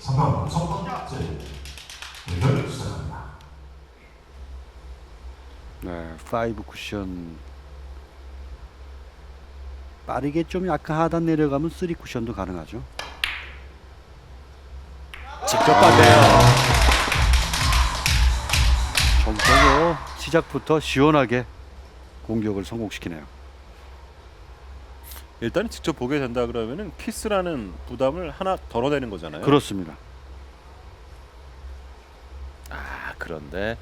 3번 첫 번째 대결 시작합니다. 네, 5 쿠션 빠르게 좀 약간 하단 내려가면 3 쿠션도 가능하죠. 직접 봤네요. 점점 시작부터 시원하게 공격을 성공시키네요. 일단 직접 보게 된다 그러면은 키스라는 부담을 하나 덜어내는 거잖아요. 그렇습니다. 아 그런데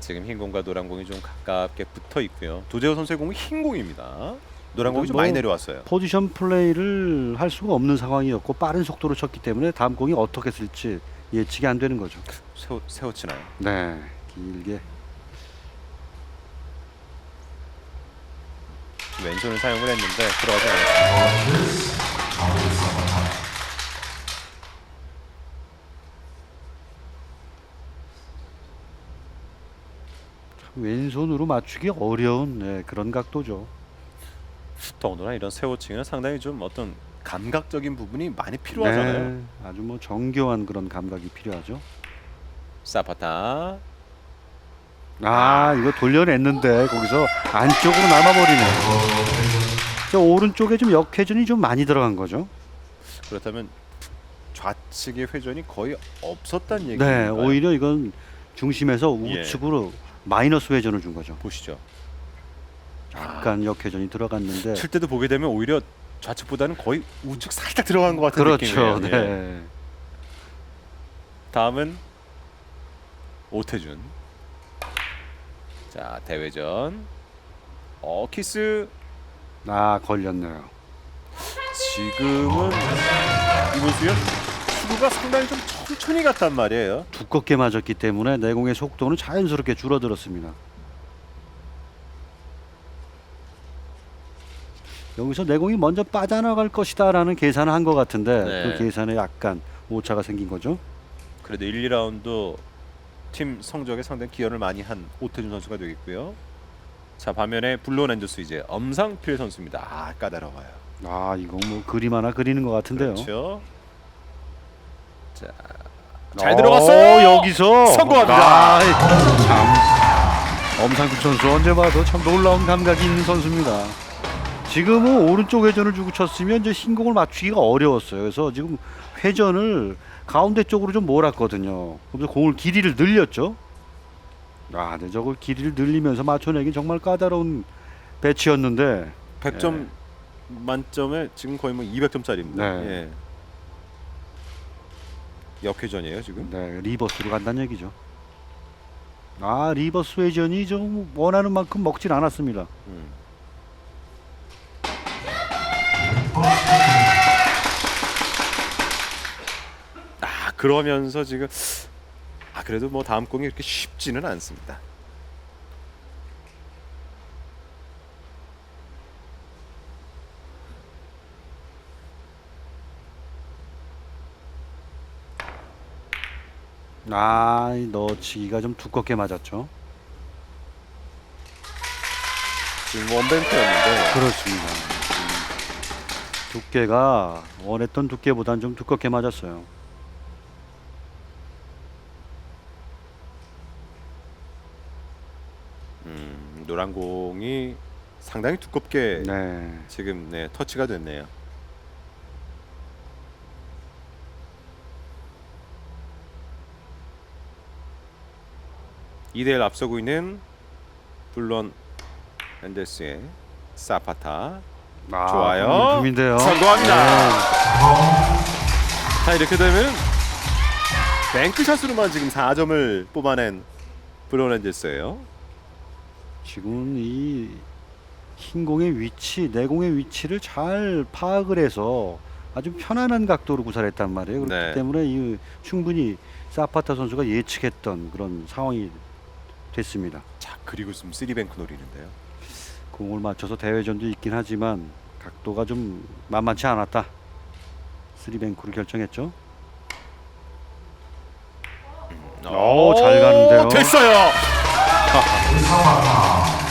지금 흰 공과 노란 공이 좀 가깝게 붙어 있고요. 도재호 선수의 공은 흰 공입니다. 노란 공이 좀 뭐- 많이 내려왔어요. 포지션 플레이를 할 수가 없는 상황이었고 빠른 속도로 쳤기 때문에 다음 공이 어떻게 쓸지 예측이 안 되는 거죠. 세워 세워치나요? 네, 길게 지금 왼손을 사용을 했는데 들어가지 않았습니다. 왼손으로 맞추기 어려운 네, 그런 각도죠. 더군다나 이런 세워칭은 상당히 좀 어떤 감각적인 부분이 많이 필요하잖아요. 네, 아주 뭐 정교한 그런 감각이 필요하죠. 사파타 아, 이거 돌려냈는데 거기서 안쪽으로 남아버리네. 저 오른쪽에 좀 역회전이 좀 많이 들어간 거죠. 그렇다면 좌측의 회전이 거의 없었다는 네, 얘기인가요? 오히려 이건 중심에서 예. 우측으로 마이너스 회전을 준 거죠. 보시죠. 약간 역회전이 들어갔는데 칠 때도 보게 되면 오히려 좌측보다는 거의 우측 살짝 들어간 것 같은 그렇죠. 느낌이에요. 예. 네. 다음은 오태준. 자 대회전. 어 키스 아 걸렸네요. 지금은 이문수연 수구가 상당히 좀 천천히 갔단 말이에요. 두껍게 맞았기 때문에 내공의 속도는 자연스럽게 줄어들었습니다. 여기서 내공이 먼저 빠져나갈 것이다라는 계산을 한 것 같은데 네. 그 계산에 약간 오차가 생긴 거죠. 그래도 1, 2라운드 팀 성적에 상당히 기여를 많이 한 오태준 선수가 되겠고요. 자 반면에 블론 앤더스 이제 엄상필 선수입니다. 아 까다로워요. 아 이거 뭐 그림 하나 그리는 것 같은데요. 그렇죠. 자, 잘 들어갔어요. 어, 여기서 성공합니다. 아, 참 엄상국 선수 언제 봐도 참 놀라운 감각이 있는 선수입니다. 지금은 오른쪽 회전을 주고 쳤으면 이제 흰공을 맞추기가 어려웠어요. 그래서 지금 회전을 가운데 쪽으로 좀 몰았거든요. 그래서 공을 길이를 늘렸죠. 아, 네, 저걸 길이를 늘리면서 맞춰내기 정말 까다로운 배치였는데 100점 만점에 지금 거의 뭐 200점짜리입니다. 네. 예. 역회전이에요 지금. 네, 리버스로 간다는 얘기죠. 아, 리버스 회전이 좀 원하는 만큼 먹질 않았습니다. 음. 그러면서 지금 아 그래도 뭐 다음 공이 이렇게 쉽지는 않습니다. 아, 이 넣어치기가 좀 두껍게 맞았죠. 지금 원뱅크였는데 그렇습니다. 음, 두께가 원했던 두께보단 좀 두껍게 맞았어요. 음, 노란 공이 상당히 두껍게 네. 지금 네, 터치가 됐네요. 이대1 앞서고 있는 블론 앤데스의 사파타 아, 좋아요. 품인데요. 성공합니다. 네. 자 이렇게 되면 뱅크샷으로만 지금 4점을 뽑아낸 블론 앤데스예요. 지금 이 흰 공의 위치, 내공의 위치를 잘 파악을 해서 아주 편안한 각도로 구사했단 말이에요. 그렇기 네. 때문에 이 충분히 사파타 선수가 예측했던 그런 상황이 됐습니다. 자 그리고 지금 3뱅크 노리는데요. 공을 맞춰서 대회전도 있긴 하지만 각도가 좀 만만치 않았다. 쓰리뱅크로 결정했죠. 오, 잘 가는데요. 됐어요. 아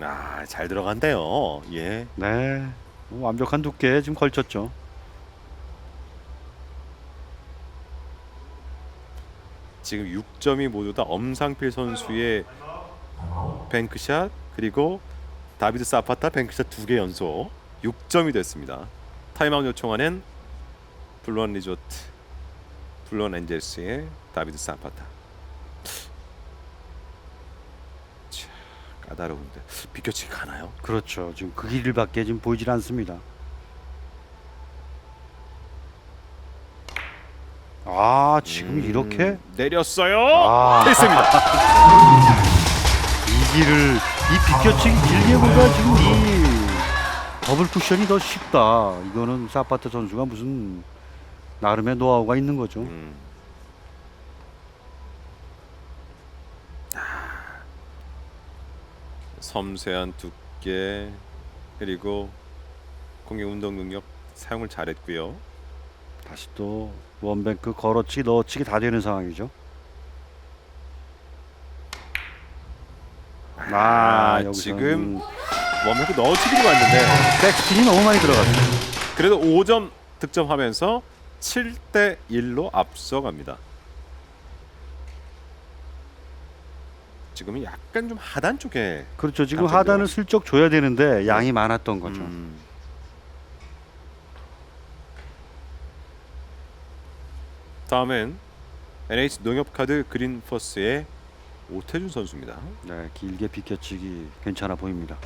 아, 잘 들어간대요. 예. 네. 완벽한 두께 지금 걸쳤죠. 지금 6점이 모두 다 엄상필 선수의 뱅크샷 그리고 다비드 사파타 뱅크샷 두 개 연속 6점이 됐습니다. 타임아웃 요청하는 블루원 리조트 블루원 엔젤스의 다비드 사파타. 자, 까다로운데 비껴치기 가나요? 그렇죠. 지금 그 길밖에 지금 보이질 않습니다. 아 지금 음, 이렇게 내렸어요. 아. 됐습니다. 이 길을 이 비껴치기 길게 보다 지금 이 더블 쿠션이 더 쉽다. 이거는 사파트 선수가 무슨 나름의 노하우가 있는 거죠. 음. 아. 섬세한 두께 그리고 공격 운동 능력 사용을 잘했고요. 다시 또 원뱅크 걸어치기 넣어치기 다 되는 상황이죠. 아, 여기서 지금 원맨크 넣어치기로 왔는데 백스핀이 너무 많이 들어갔어요. 그래도 5점 득점하면서 7대 1로 앞서갑니다. 지금은 약간 좀 하단 쪽에 그렇죠. 지금. 하단을 슬쩍 줘야 되는데 양이 많았던 거죠. 음. 다음엔 NH 농협카드 그린퍼스의 오태준 선수입니다. 네, 길게 비껴치기 괜찮아 보입니다.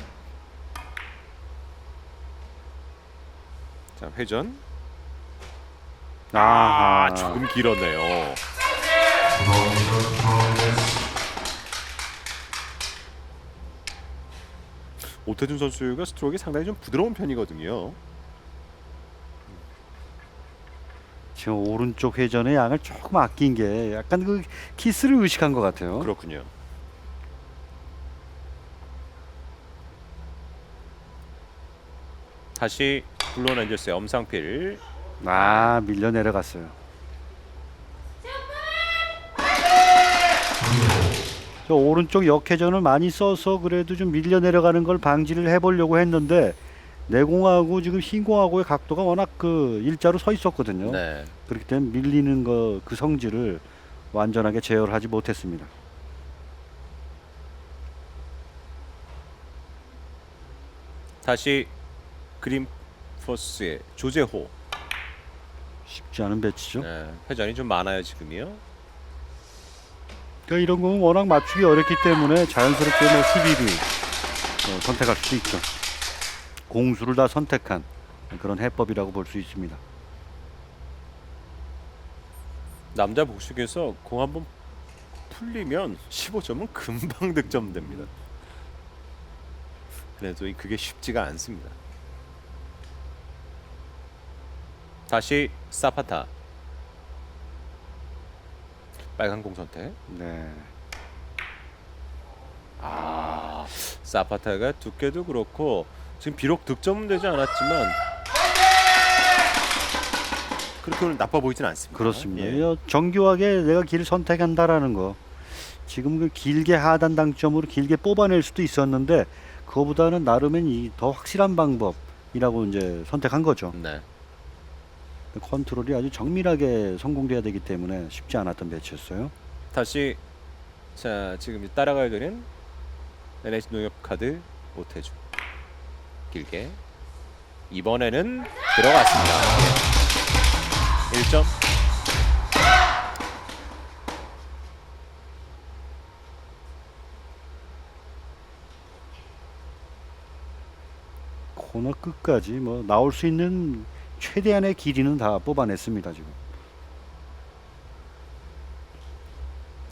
자 회전. 아 조금 길었네요. 오태준 선수가 스트로크가 상당히 좀 부드러운 편이거든요. 지금 오른쪽 회전의 양을 조금 아낀 게 약간 그 키스를 의식한 것 같아요. 그렇군요. 다시 블론 엔젤스의 엄상필 아 밀려 내려갔어요. 저 오른쪽 역회전을 많이 써서 그래도 좀 밀려 내려가는 걸 방지를 해보려고 했는데 내공하고 지금 흰공하고의 각도가 워낙 그 일자로 서 있었거든요. 네. 그렇기 때문에 밀리는 거 그 성질을 완전하게 제어를 하지 못했습니다. 다시 그 린퍼스의 조재호 쉽지 않은 배치죠. 네, 회전이 좀 많아요 지금이요. 그러니까 이런 거는 워낙 맞추기 어렵기 때문에 자연스럽게 뭐 수비를 어, 선택할 수도 있죠. 공수를 다 선택한 그런 해법이라고 볼 수 있습니다. 남자 복식에서 공 한번 풀리면 15점은 금방 득점됩니다. 그래도 이- 그게 쉽지가 않습니다. 다시 사파타 빨간 공 선택. 네. 아 사파타가 두께도 그렇고 지금 비록 득점은 되지 않았지만 그렇게 오늘 나빠 보이진 않습니다. 그렇습니다. 예. 이 정교하게 내가 길을 선택한다라는 거. 지금 그 길게 하단 당점으로 길게 뽑아낼 수도 있었는데 그거보다는 나름은 이 더 확실한 방법이라고 이제 선택한 거죠. 네. 컨트롤이 아주 정밀하게 성공돼야 되기 때문에 쉽지 않았던 배치였어요. 다시 자 지금 따라가야 되는 NH 농협 카드 오태주 길게 이번에는 들어갔습니다. 예. 1점 코너 끝까지 뭐 나올 수 있는 최대한의 길이는 다 뽑아냈습니다 지금.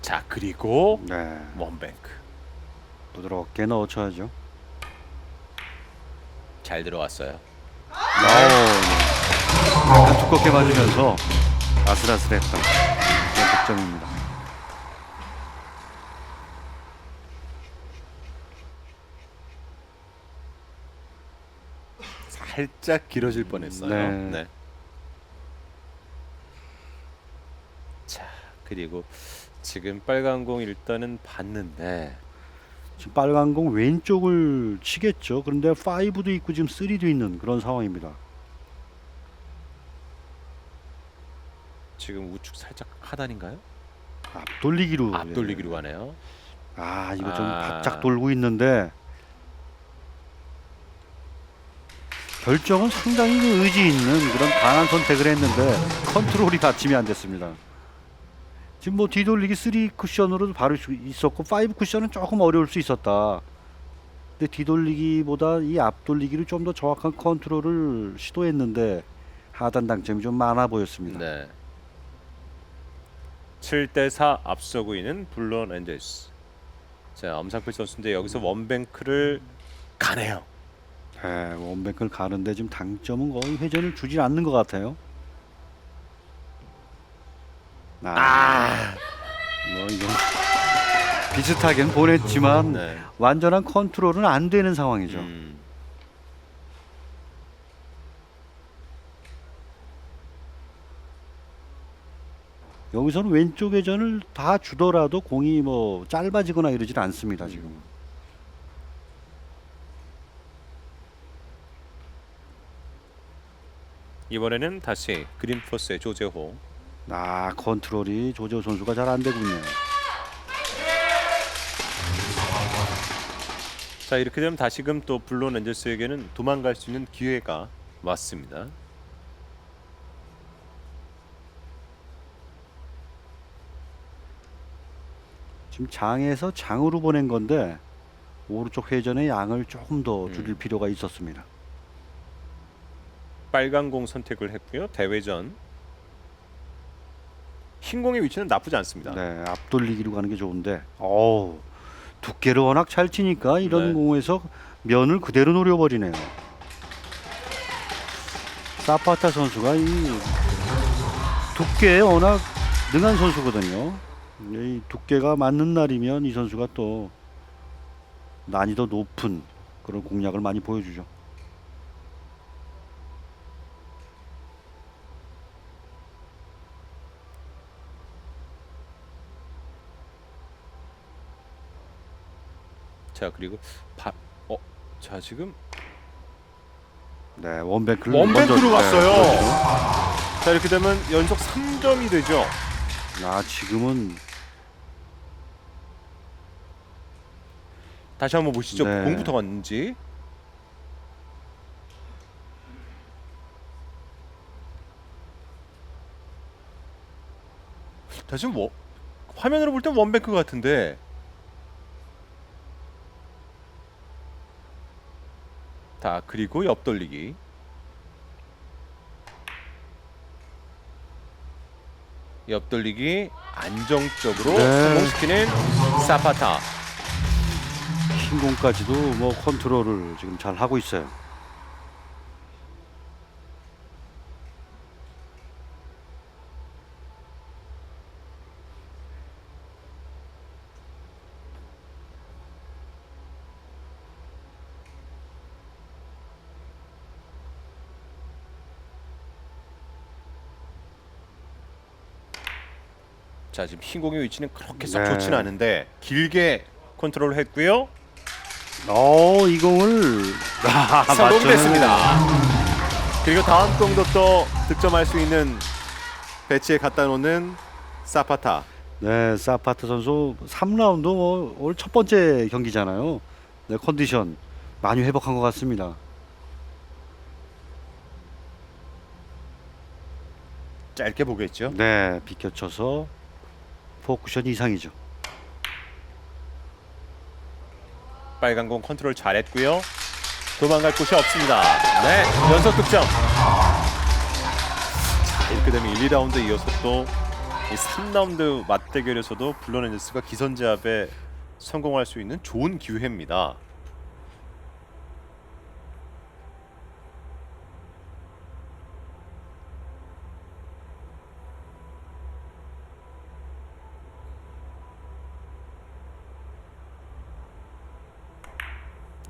자 그리고 네. 원뱅크 부드럽게 넣어줘야죠. 잘 들어왔어요. 오, 네. 약간 두껍게 맞으면서 아슬아슬했던 그런 득점입니다. 살짝 길어질 뻔했어요. 네. 네. 자 그리고 지금 빨간 공 일단은 봤는데 지금 빨간 공 왼쪽을 치겠죠. 그런데 5도 있고 지금 3도 있는 그런 상황입니다. 지금 우측 살짝 하단인가요? 앞돌리기로. 앞돌리기로 가네요. 예. 아 이거 좀 아. 바짝 돌고 있는데 결정은 상당히 그 의지 있는 그런 강한 선택을 했는데 컨트롤이 받침이 안 됐습니다. 지금 뭐 뒤돌리기 3 쿠션으로도 바로 수 있었고 5 쿠션은 조금 어려울 수 있었다. 근데 뒤돌리기보다 이 앞돌리기를 좀 더 정확한 컨트롤을 시도했는데 하단 당점이 좀 많아 보였습니다. 네. 7대 4 앞서고 있는 블론 엔젤스. 자, 엄상필 선수인데 여기서 원뱅크를 가네요. 네, 원뱅크를 가는데 지금 당점은 거의 회전을 주질 않는 것 같아요. 아, 아, 뭐 이건 비슷하게는 보냈지만 네. 완전한 컨트롤은 안 되는 상황이죠. 음. 여기서는 왼쪽 회전을 다 주더라도 공이 뭐 짧아지거나 이러질 않습니다 지금. 이번에는 다시 그린포스의 조재호. 아 컨트롤이 조재호 선수가 잘 안 되군요. 자, 이렇게 되면 다시금 또 블론 엔젤스에게는 도망갈 수 있는 기회가 왔습니다. 지금 장에서 장으로 보낸 건데 오른쪽 회전의 양을 조금 더 음. 줄일 필요가 있었습니다. 빨간 공 선택을 했고요. 대회전. 흰 공의 위치는 나쁘지 않습니다. 네, 앞돌리기로 가는 게 좋은데, 어우 두께를 워낙 잘 치니까 이런 네. 공에서 면을 그대로 노려버리네요. 사파타 선수가 이 두께에 워낙 능한 선수거든요. 이 두께가 맞는 날이면 이 선수가 또 난이도 높은 그런 공략을 많이 보여주죠. 자, 그리고 바, 어, 자, 지금 네, 원뱅크를 원뱅크로 먼저- 네, 갔어요. 그렇죠. 자, 이렇게 되면 연속 3점이 되죠. 아, 지금은 다시 한번 보시죠. 네. 공부터 갔는지. 다시 뭐 화면으로 볼 땐 원뱅크 같은데 자 그리고 옆돌리기 옆돌리기 안정적으로 네. 성공시키는 사파타 신공까지도 뭐 컨트롤을 지금 잘 하고 있어요. 자 지금 흰공의 위치는 그렇게 썩 네. 좋지는 않은데 길게 컨트롤을 했고요 어, 이 공을 아, 성공됐습니다 그리고 다음 공도 또 득점할 수 있는 배치에 갖다 놓는 사파타 네, 사파트 선수 3라운드 뭐 오늘 첫 번째 경기잖아요. 네, 컨디션 많이 회복한 것 같습니다. 짧게 보겠죠 네, 비켜쳐서 포쿠션 이상이죠. 빨간 공 컨트롤 잘했고요. 도망갈 곳이 없습니다. 네 연속 득점. 자 이렇게 되면 1, 2라운드 이어서 또 이 3라운드 맞대결에서도 블론 엔젤스가 기선제압에 성공할 수 있는 좋은 기회입니다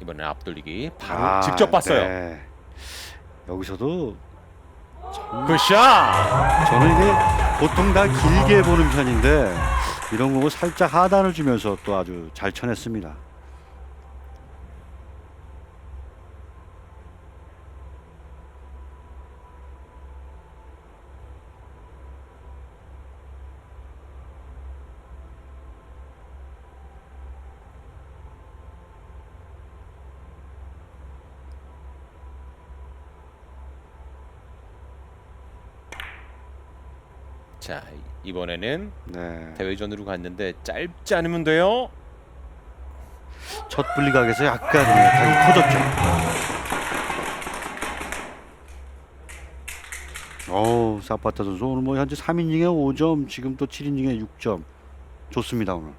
이번엔 앞돌리기 바로 아, 직접 봤어요 네. 여기서도 굿샷 저는 이게 보통 다 길게 보는 편인데 이런 공을 살짝 하단을 주면서 또 아주 잘 쳐냈습니다. 자 이번에는 네. 대회전으로 갔는데 짧지 않으면 돼요. 첫 분리각에서 약간 네, 각이 커졌죠. 어우, 사파타 선수 오늘 뭐 현재 3이닝에 5점, 지금 또 7이닝에 6점. 좋습니다, 오늘.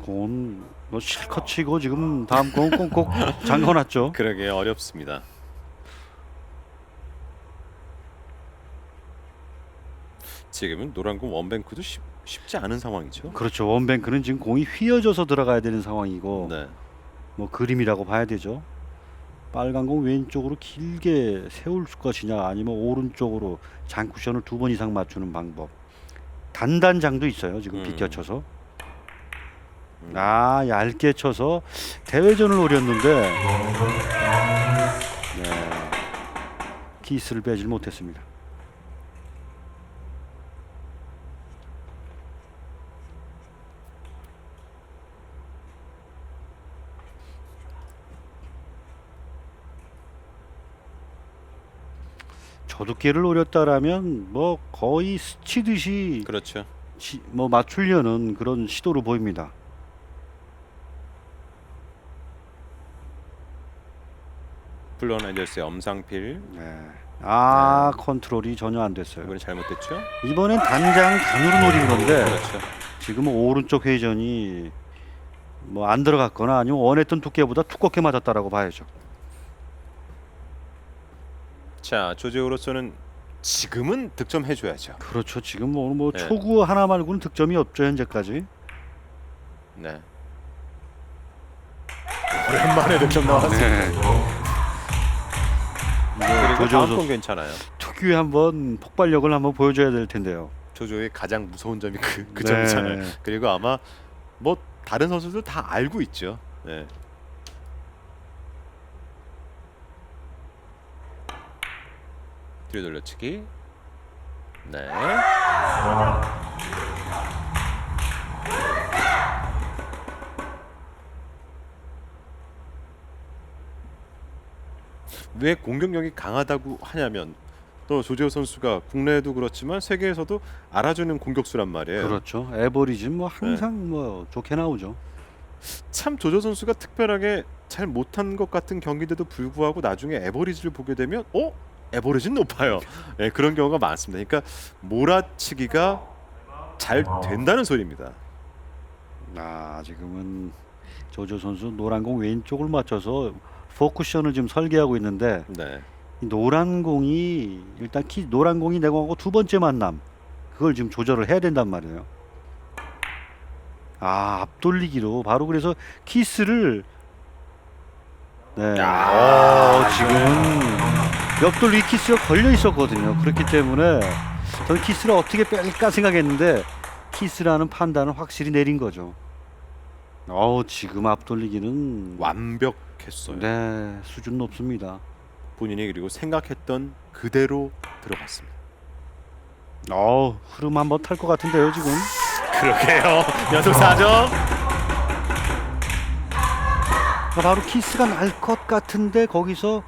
공은 뭐 실컷 치고 지금 다음 공은 꽁꽁 잠궈놨죠. 그러게 어렵습니다. 지금은 노란공 원뱅크도 쉽, 쉽지 않은 상황이죠. 그렇죠. 원뱅크는 지금 공이 휘어져서 들어가야 되는 상황이고 네. 뭐 그림이라고 봐야 되죠. 빨간 공 왼쪽으로 길게 세울 것이냐 아니면 오른쪽으로 장 쿠션을 두 번 이상 맞추는 방법. 단단장도 있어요. 지금 음. 비껴쳐서. 음. 아 얇게 쳐서 대회전을 노렸는데 네. 키스를 빼질 못했습니다. 저두께를 노렸다라면 뭐 거의 스치듯이 그렇죠. 시- 뭐 맞추려는 그런 시도로 보입니다. 앤저스의 엄상필 네. 아 컨트롤이 전혀 안 됐어요. 이번에 잘못됐죠. 이번엔 단장 단으로 노린 건데 그렇죠. 지금은 오른쪽 회전이 뭐 안 들어갔거나 아니면 원했던 두께보다 두껍게 맞았다라고 봐야죠. 자 조재호로서는 지금은 득점해줘야죠. 그렇죠. 지금 뭐, 뭐 네. 초구 하나 말고는 득점이 없죠 현재까지. 네. 오랜만에 득점 나왔습니다. 네. 그리고 다음 건 괜찮아요. 특유의 한번 폭발력을 한번 보여줘야 될 텐데요. 조조의 가장 무서운 점이 그, 그 네. 점이잖아요. 그리고 아마 뭐 다른 선수들 다 알고 있죠. 네. 뒤로 돌려치기. 네. 왜 공격력이 강하다고 하냐면 또 조재호 선수가 국내에도 그렇지만 세계에서도 알아주는 공격수란 말이에요. 그렇죠. 에버리지 뭐 항상 뭐 좋게 나오죠. 참 조조 선수가 특별하게 잘 못한 것 같은 경기인데도 불구하고 나중에 에버리지를 보게 되면 어? 에버리지는 높아요. 네, 그런 경우가 많습니다. 그러니까 몰아치기가 잘 된다는 소리입니다. 아 지금은 조조 선수 노란 공 왼쪽을 맞춰서 포쿠션을 지금 설계하고 있는데 네. 이 노란 공이 일단 키 노란 공이 내 공하고 두 번째 만남 그걸 지금 조절을 해야 된단 말이에요. 아 앞돌리기로 바로 그래서 키스를 네. 야. 어, 지금 옆돌리기 키스가 걸려 있었거든요. 그렇기 때문에 저는 키스를 어떻게 뺄까 생각했는데 키스라는 판단을 확실히 내린 거죠. 어 지금 앞돌리기는 완벽 했어요. 네 수준 높습니다. 본인이 그리고 생각했던 그대로 들어갔습니다. 어 흐름 한번 탈 것 같은데요 지금. 그러게요. 연속 4점. 그러니까 바로 키스가 날 것 같은데 거기서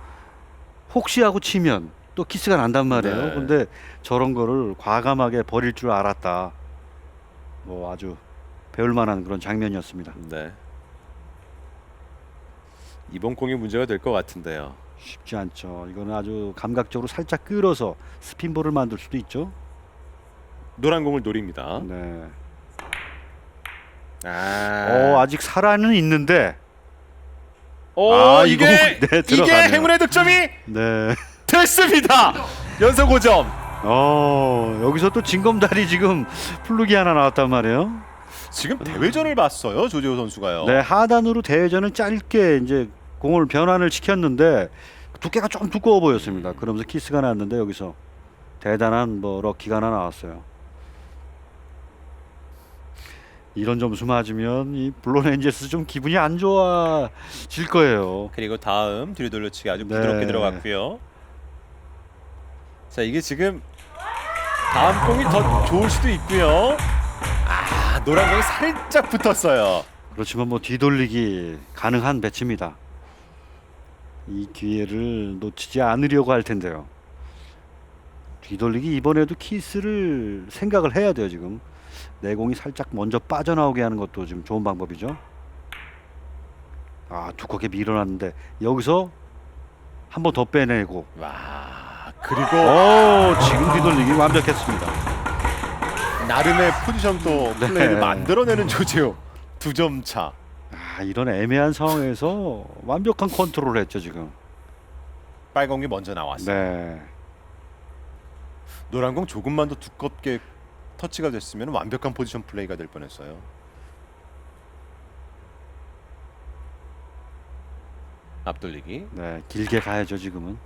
혹시 하고 치면 또 키스가 난단 말이에요. 네. 근데 저런 거를 과감하게 버릴 줄 알았다. 뭐 아주 배울 만한 그런 장면이었습니다. 네. 이번 공이 문제가 될 것 같은데요. 쉽지 않죠. 이거는 아주 감각적으로 살짝 끌어서 스핀볼을 만들 수도 있죠. 노란 공을 노립니다. 네. 아, 어 아직 살아는 있는데. 오, 아, 이게 이거- 네, 이게 들어가네요. 행운의 득점이 네. 됐습니다. 연속 5점. 어 여기서 또 징검다리 지금 플루기 하나 나왔단 말이에요. 지금 대회전을 봤어요 조재호 선수가요. 네 하단으로 대회전은 짧게 이제 공을 변환을 시켰는데 두께가 좀 두꺼워 보였습니다. 그러면서 키스가 났는데 여기서 대단한 뭐 럭키가 하나 나왔어요. 이런 점수 맞으면 이 블론 엔젤스 좀 기분이 안 좋아질 거예요. 그리고 다음 돌려치기 아주 네. 부드럽게 들어갔고요. 자 이게 지금 다음 공이 더 좋을 수도 있고요. 아 노란 공이 살짝 붙었어요. 그렇지만 뭐 뒤돌리기 가능한 배치입니다. 이 기회를 놓치지 않으려고 할 텐데요. 뒤돌리기 이번에도 키스를 생각을 해야 돼요 지금. 내공이 살짝 먼저 빠져나오게 하는 것도 지금 좋은 방법이죠. 아 두껍게 밀어놨는데 여기서 한 번 더 빼내고. 와 그리고 오 지금 뒤돌리기 완벽했습니다. 나름의 포지션도 네. 플레이를 만들어내는 조재호 두 점 차. 아 이런 애매한 상황에서 완벽한 컨트롤을 했죠 지금. 빨간 공이 먼저 나왔어요. 네. 노란 공 조금만 더 두껍게 터치가 됐으면 완벽한 포지션 플레이가 될 뻔했어요. 앞돌리기 네 길게 가야죠 지금은.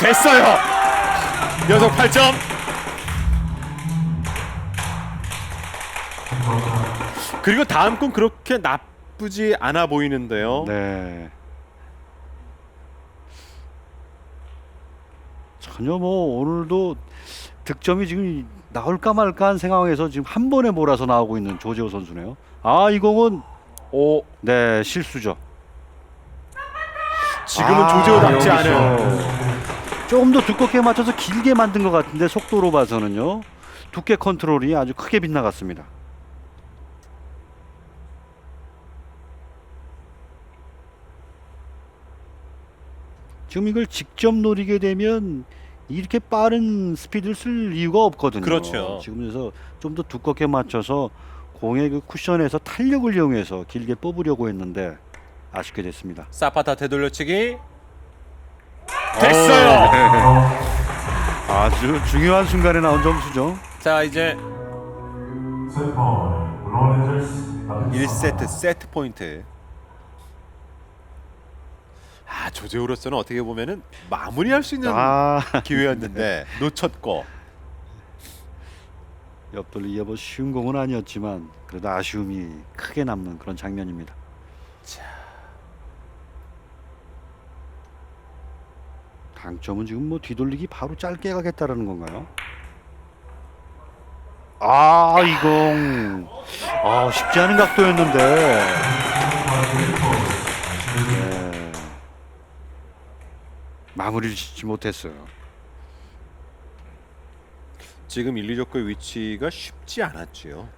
됐어요. 녀석 8점. 그리고 다음 건 그렇게 나쁘지 않아 보이는데요. 네. 전혀 뭐 오늘도 득점이 지금 나올까 말까 한 상황에서 지금 한 번에 몰아서 나오고 있는 조재호 선수네요. 아, 이 공은 오 네, 실수죠. 지금은 아, 조재호답지 여기서 않은 조금 더 두껍게 맞춰서 길게 만든 것 같은데 속도로 봐서는요. 두께 컨트롤이 아주 크게 빗나갔습니다. 지금 이걸 직접 노리게 되면 이렇게 빠른 스피드를 쓸 이유가 없거든요. 그렇죠. 지금 그래서 좀 더 두껍게 맞춰서 공의 그 쿠션에서 탄력을 이용해서 길게 뽑으려고 했는데 아쉽게 됐습니다. 사파타 되돌려치기 됐어요. 오, 네. 아주 중요한 순간에 나온 점수죠. 자 이제 세번 블루 레인저스 1세트 세트 포인트. 아 조재호로서는 어떻게 보면은 마무리할 수 있는 아, 기회였는데 놓쳤고 옆돌리기가 뭐 쉬운 공은 아니었지만 그래도 아쉬움이 크게 남는 그런 장면입니다. 당점은 지금 뭐 뒤돌리기 바로 짧게 가겠다라는 건가요? 아, 이공. 아, 쉽지 않은 각도였는데. 네. 마무리를 짓지 못했어요. 지금 1, 2조의 위치가 쉽지 않았지요.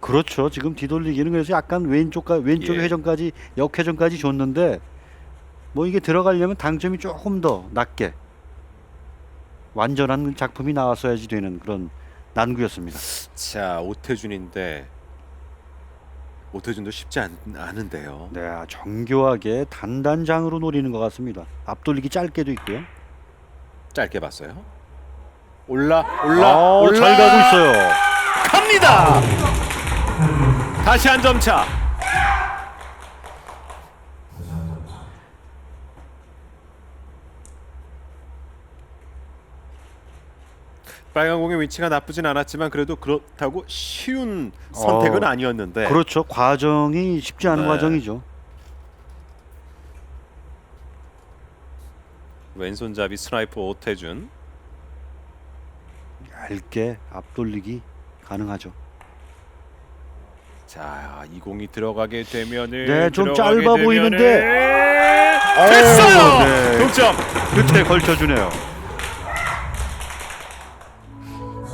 그렇죠. 지금 뒤돌리기는 그래서 약간 왼쪽까 왼쪽 예. 회전까지 역회전까지 줬는데 뭐 이게 들어가려면 당점이 조금 더 낮게 완전한 작품이 나왔어야지 되는 그런 난구였습니다. 자 오태준인데 오태준도 쉽지 않, 않은데요. 네, 아, 정교하게 단단장으로 노리는 것 같습니다. 앞돌리기 짧게도 있고요. 짧게 봤어요. 올라 올라 아, 올라 잘 가고 있어요. 갑니다. 다시 한 점 차. 빨간 공의 위치가 나쁘진 않았지만 그래도 그렇다고 쉬운 선택은 어, 아니었는데 그렇죠. 과정이 쉽지 않은 네. 과정이죠. 왼손잡이 스나이퍼 오태준 얇게 앞돌리기 가능하죠. 자, 이 공이 들어가게 되면은 네, 좀 들어가게 짧아 되면은 보이는데. 됐어요. 네. 동점. 끝에 걸쳐주네요.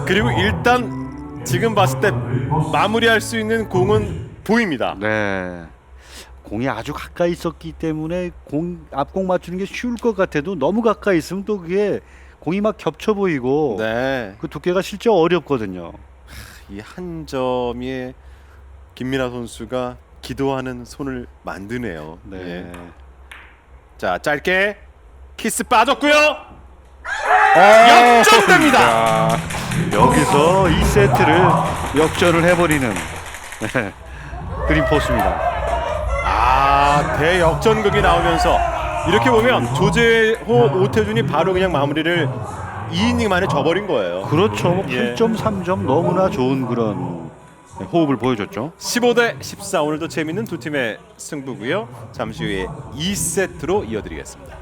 그리고 일단 지금 봤을 때 마무리할 수 있는 공은 보입니다. 네. 공이 아주 가까이 있었기 때문에 공 앞공 맞추는 게 쉬울 것 같아도 너무 가까이 있으면 또 그게 공이 막 겹쳐 보이고 네. 그 두께가 실제 어렵거든요. 이 한 점에 김민아 선수가 기도하는 손을 만드네요. 네. 예. 자, 짧게 키스 빠졌고요. 아, 역전됩니다. 야, 여기서 이 세트를 역전을 해버리는 네, 그린 포스입니다. 아 대역전극이 나오면서 이렇게 보면 조재호 오태준이 바로 그냥 마무리를 2이닝 만에 져버린 거예요. 그렇죠. 예. 8.3점 너무나 좋은 그런 네, 호흡을 보여줬죠. 15 대 14 오늘도 재밌는 두 팀의 승부고요. 잠시 후에 2세트로 이어드리겠습니다.